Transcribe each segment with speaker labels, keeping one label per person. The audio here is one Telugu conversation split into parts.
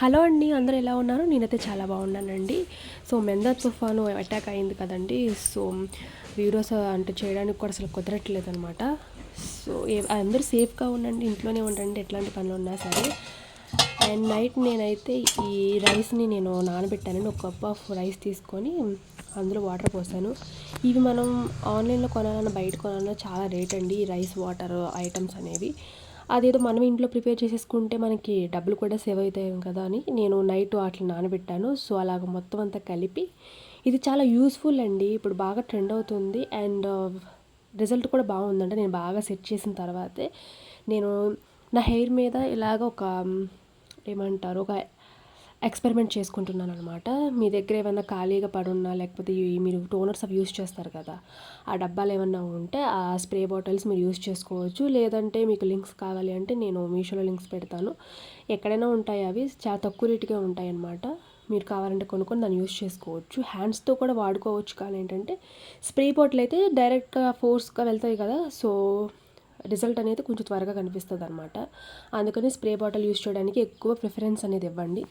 Speaker 1: హలో అండి అందరూ ఎలా ఉన్నారు? నేనైతే చాలా బాగున్నానండి. సో మెందర్ తుఫాను అటాక్ అయింది కదండి. సో వీడియోస్ అంటే చేయడానికి కూడా అసలు కుదరట్లేదు అనమాట సో అందరూ సేఫ్గా ఉండండి ఇంట్లోనే ఉండండి ఎట్లాంటి పనులు ఉన్నా సరే. అండ్ నైట్ నేనైతే ఈ రైస్ని నేను నానబెట్టానండి. ఒక కప్ ఆఫ్ రైస్ తీసుకొని అందులో వాటర్ పోసాను. ఇవి మనం ఆన్లైన్లో కొనాలన్నా బయట కొనాలన్నా చాలా రేట్ అండి ఈ రైస్ వాటర్ ఐటమ్స్ అనేవి. అదేదో మనం ఇంట్లో ప్రిపేర్ చేసేసుకుంటే మనకి డబ్బులు కూడా సేవ్ అవుతాయి కదా అని నేను నైట్ అట్లా నానబెట్టాను. సో అలాగ మొత్తం అంతా కలిపి ఇది చాలా యూస్ఫుల్ అండి. ఇప్పుడు బాగా ట్రెండ్ అవుతుంది. అండ్ రిజల్ట్ కూడా బాగుందంటే. నేను బాగా సెట్ చేసిన తర్వాతే నేను నా హెయిర్ మీద ఇలాగ ఒక ఏమంటారు ఒక ఎక్స్పెరిమెంట్ చేసుకుంటున్నాను అనమాట మీ దగ్గర ఏమైనా ఖాళీగా పడున్నా లేకపోతే మీరు టోనర్స్ అవి యూస్ చేస్తారు కదా ఆ డబ్బాలు ఏమన్నా ఉంటే ఆ స్ప్రే బాటిల్స్ మీరు యూస్ చేసుకోవచ్చు. లేదంటే మీకు లింక్స్ కావాలి అంటే నేను మీషోలో లింక్స్ పెడతాను. ఎక్కడైనా ఉంటాయి అవి చాలా తక్కువ రేటుగా ఉంటాయి అన్నమాట మీరు కావాలంటే కొనుక్కొని దాన్ని యూస్ చేసుకోవచ్చు. హ్యాండ్స్తో కూడా వాడుకోవచ్చు కానీ ఏంటంటే స్ప్రే బాటిల్ అయితే డైరెక్ట్గా ఫోర్స్గా వెళ్తాయి కదా సో రిజల్ట్ అనేది కొంచెం త్వరగా కనిపిస్తుంది అనమాట అందుకని స్ప్రే బాటిల్ యూస్ చేయడానికి ఎక్కువ ప్రిఫరెన్స్ అనేది ఇవ్వండి.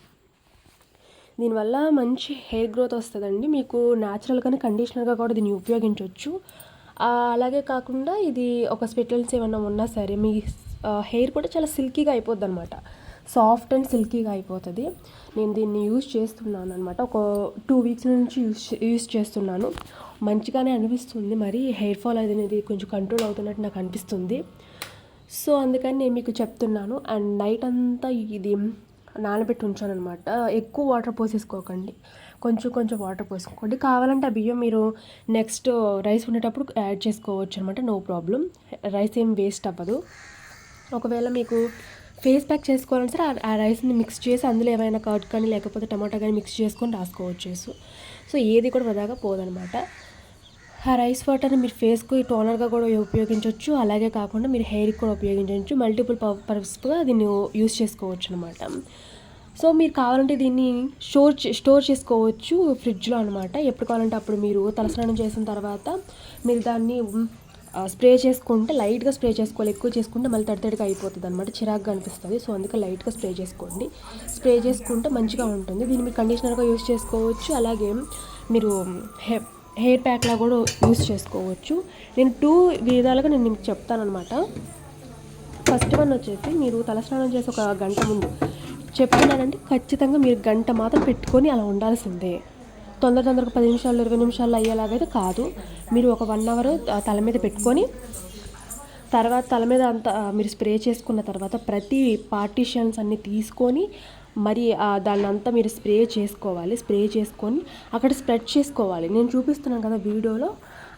Speaker 1: దీనివల్ల మంచి హెయిర్ గ్రోత్ వస్తుందండి. మీకు న్యాచురల్గానే కండిషనర్గా కూడా దీన్ని ఉపయోగించవచ్చు అలాగే కాకుండా ఇది ఒక స్పెటల్స్ ఏమన్నా ఉన్నా సరే మీ హెయిర్ కూడా చాలా సిల్కీగా అయిపోద్ది అనమాట సాఫ్ట్ అండ్ సిల్కీగా అయిపోతుంది. నేను దీన్ని యూజ్ చేస్తున్నాను అనమాట ఒక టూ వీక్స్ నుంచి యూజ్ యూజ్ చేస్తున్నాను. మంచిగానే అనిపిస్తుంది. మరి హెయిర్ ఫాల్ అనేది కొంచెం కంట్రోల్ అవుతున్నట్టు నాకు అనిపిస్తుంది. సో అందుకని నేను మీకు చెప్తున్నాను. అండ్ నైట్ అంతా ఇది నానబెట్టి ఉంచాను అనమాట ఎక్కువ వాటర్ పోసేసుకోకండి. కొంచెం కొంచెం వాటర్ పోసుకోండి. కావాలంటే ఆ బియ్యం మీరు నెక్స్ట్ రైస్ ఉండేటప్పుడు యాడ్ చేసుకోవచ్చు అనమాట నో ప్రాబ్లం. రైస్ ఏం వేస్ట్ అవ్వదు. ఒకవేళ మీకు ఫేస్ ప్యాక్ చేసుకోవాలంటే సరే ఆ- రైస్ని మిక్స్ చేసి అందులో ఏమైనా కర్డ్ కానీ లేకపోతే టమాటా కానీ మిక్స్ చేసుకొని రాసుకోవచ్చు సో ఏది కూడా వృధాగా పోదనమాట ఆ రైస్ వాటర్ని మీరు ఫేస్కి టోనర్గా కూడా ఉపయోగించవచ్చు అలాగే కాకుండా మీరు హెయిర్కి కూడా ఉపయోగించవచ్చు మల్టిపుల్ పర్పస్గా దీన్ని యూస్ చేసుకోవచ్చు అనమాట సో మీరు కావాలంటే దీన్ని స్టోర్ స్టోర్ చేసుకోవచ్చు ఫ్రిడ్జ్లో అనమాట ఎప్పుడు కావాలంటే అప్పుడు మీరు తలస్నానం చేసిన తర్వాత మీరు దాన్ని స్ప్రే చేసుకుంటే లైట్గా స్ప్రే చేసుకోవాలి. ఎక్కువ చేసుకుంటే మళ్ళీ తడితడిగా అయిపోతుంది అనమాట చిరాగ్గా అనిపిస్తుంది. సో అందుకే లైట్గా స్ప్రే చేసుకోండి. స్ప్రే చేసుకుంటే మంచిగా ఉంటుంది. దీన్ని మీరు కండిషనర్గా యూస్ చేసుకోవచ్చు. అలాగే మీరు హె హెయిర్ ప్యాక్లా కూడా యూస్ చేసుకోవచ్చు. నేను టూ విధాలుగా నేను మీకు చెప్తానమాట ఫస్ట్ వన్ వచ్చేసి మీరు తలస్నానం చేసి ఒక గంట ముందు చెప్తున్నానంటే ఖచ్చితంగా మీరు గంట మాత్రం పెట్టుకొని అలా ఉండాల్సిందే. తొందర తొందరగా పది నిమిషాలు ఇరవై నిమిషాలు అయ్యేలాగైతే కాదు. మీరు ఒక వన్ అవర్ తల మీద పెట్టుకొని తర్వాత తల మీద అంత మీరు స్ప్రే చేసుకున్న తర్వాత ప్రతి పార్టీషన్స్ అన్ని తీసుకొని మరి దాన్నంతా దాన్ని అంతా మీరు స్ప్రే చేసుకోవాలి స్ప్రే చేసుకొని అక్కడ స్ప్రెడ్ చేసుకోవాలి. నేను చూపిస్తున్నాను కదా వీడియోలో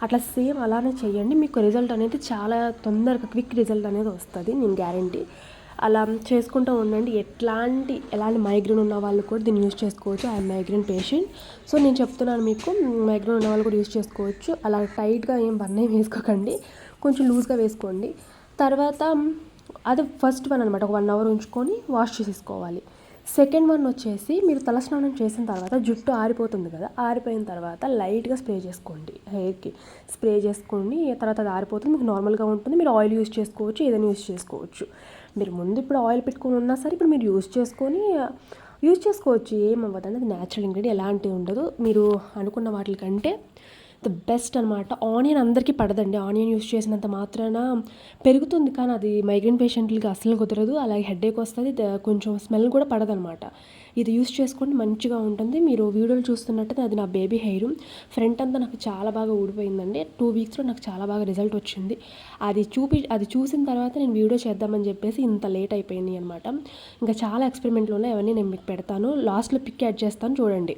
Speaker 1: అట్లా సేమ్ అలానే చేయండి. మీకు రిజల్ట్ అనేది చాలా తొందరగా క్విక్ రిజల్ట్ అనేది వస్తుంది నేను గ్యారంటీ. అలా చేసుకుంటూ ఉండండి. ఎట్లాంటి ఎలాంటి మైగ్రేన్ ఉన్న వాళ్ళు కూడా దీన్ని యూజ్ చేసుకోవచ్చు. ఐ మైగ్రేన్ పేషెంట్ సో నేను చెప్తున్నాను మీకు మైగ్రేన్ ఉన్న వాళ్ళు కూడా యూజ్ చేసుకోవచ్చు. అలా టైట్గా ఏం బన్న ఏం వేసుకోకండి. కొంచెం లూజ్గా వేసుకోండి. తర్వాత అది ఫస్ట్ వన్ అనమాట ఒక వన్ అవర్ ఉంచుకొని వాష్ చేసేసుకోవాలి. సెకండ్ వన్ వచ్చేసి మీరు తలస్నానం చేసిన తర్వాత జుట్టు ఆరిపోతుంది కదా ఆరిపోయిన తర్వాత లైట్గా స్ప్రే చేసుకోండి. హెయిర్కి స్ప్రే చేసుకోండి. తర్వాత అది ఆరిపోతుంది మీకు నార్మల్గా ఉంటుంది. మీరు ఆయిల్ యూస్ చేసుకోవచ్చు ఏదైనా యూస్ చేసుకోవచ్చు. మీరు ముందు ఇప్పుడు ఆయిల్ పెట్టుకొని ఉన్నా సరే ఇప్పుడు మీరు యూస్ చేసుకొని యూజ్ చేసుకోవచ్చు. ఏమవ్వదు అనేది న్యాచురల్ ఇంగ్రీడియంట్ ఎలాంటివి ఉండదు. మీరు అనుకున్న వాటికంటే ద బెస్ట్ అనమాట ఆనియన్ అందరికీ పడదండి. ఆనియన్ యూస్ చేసినంత మాత్రాన పెరుగుతుంది. కానీ అది మైగ్రేన్ పేషెంట్లకి అసలు కుదరదు. అలాగే హెడేక్ వస్తుంది. కొంచెం స్మెల్ కూడా పడదనమాట ఇది యూస్ చేసుకోండి. మంచిగా ఉంటుంది. మీరు వీడియోలు చూస్తున్నట్టు అది నా బేబీ హెయిర్. ఫ్రంట్ అంతా నాకు చాలా బాగా ఊడిపోయిందండి. టూ వీక్స్లో నాకు చాలా బాగా రిజల్ట్ వచ్చింది. అది చూపి అది చూసిన తర్వాత నేను వీడియో చేద్దామని చెప్పేసి ఇంత లేట్ అయిపోయింది అనమాట ఇంకా చాలా ఎక్స్పెరిమెంట్లు ఉన్నాయి. అవన్నీ నేను మీకు పెడతాను. లాస్ట్లో పిక్ యాడ్ చేస్తాను. చూడండి.